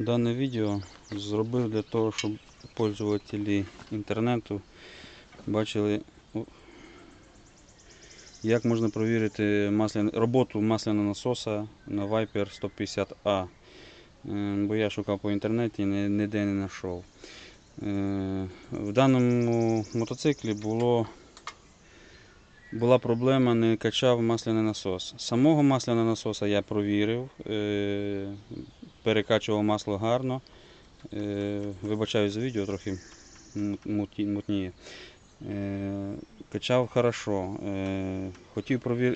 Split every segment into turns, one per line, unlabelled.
Дане відео зробив для того, щоб пользователі інтернету бачили, як можна провірити роботу масляного насоса на Viper 150A. Е, Бо я шукав по інтернеті і ніде не знайшов. Е, В даному мотоциклі було, була проблема, не качав масляний насос. Самого масляного насоса я провірив, е, перекачував масло гарно. Е, Вибачаю за відео, трохи мутніє. Е, Качав хорошо. Е, Хотів провір...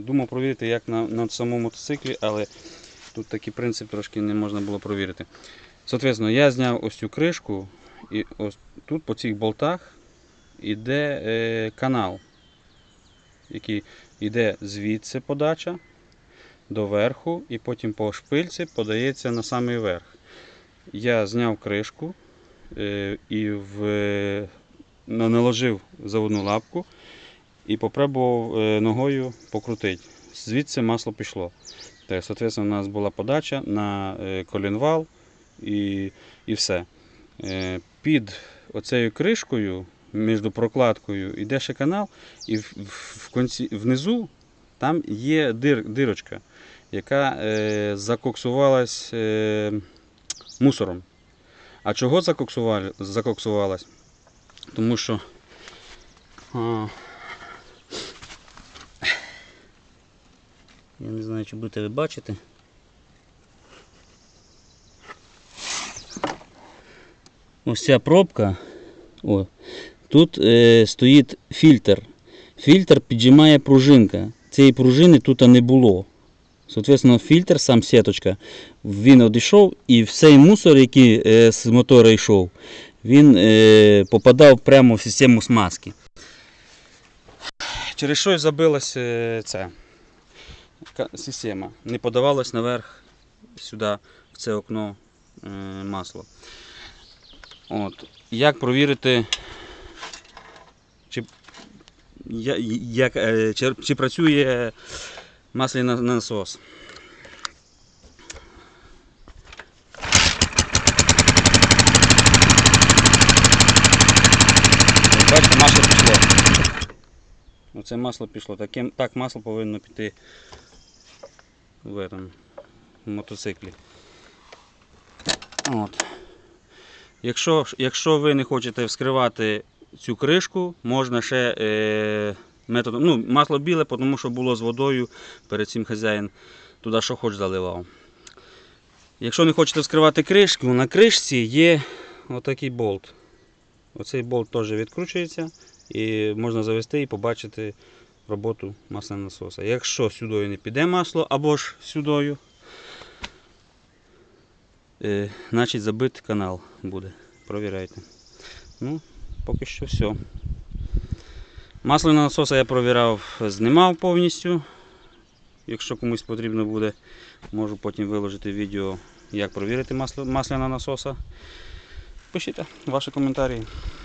думав провірити, як на, на самому мотоциклі, але тут такий принцип трошки не можна було провірити. Соответственно, я зняв ось цю кришку, і ось тут по цих болтах йде канал, який йде звідси подача до верху, і потім по шпильці подається на самий верх. Я зняв кришку е, і в, на- наложив заводну лапку і попробував е, ногою покрутити. Звідси масло пішло. Так, соответственно, у нас була подача на е, колінвал і, і все. Під оцею кришкою, між прокладкою, йде ще канал, і в, в, в кінці, внизу там є дир, дирочка, яка е, закоксувалась е, мусором. А чого закоксувалась? Тому що. Я не знаю, чи будете ви бачити. Ось ця пробка. О, тут е, стоїть фільтр. Фільтр піджимає пружинка. Цієї пружини тут не було. Соответственно, фільтр, сам сіточка, він одійшов і цей мусор, який е, з мотора йшов, він е, попадав прямо в систему смазки. Через що забилася е, ця система. Не подавалось наверх сюди, в це окно масло. От. Як провірити, чи, як, чи, чи працює масляний насос? Бачите, масло пішло. Оце масло пішло. Таким, так масло повинно піти в этом мотоциклі. От. Якщо, якщо ви не хочете вскривати цю кришку, можна ще е, методом. Ну, масло біле, тому що було з водою перед цим хазяїн туди що хоч заливав. Якщо не хочете вскривати кришку, на кришці є отакий болт. Оцей болт теж відкручується і можна завести і побачити роботу масляного насоса. Якщо сюди не піде масло або ж сюди, е, значить забитий канал буде. Провіряйте. Ну, поки що все. Масляного насоса я провіряв, знімав повністю. Якщо комусь потрібно буде, можу потім виложити відео, як провірити масляного насоса. Пишіть ваші коментарі.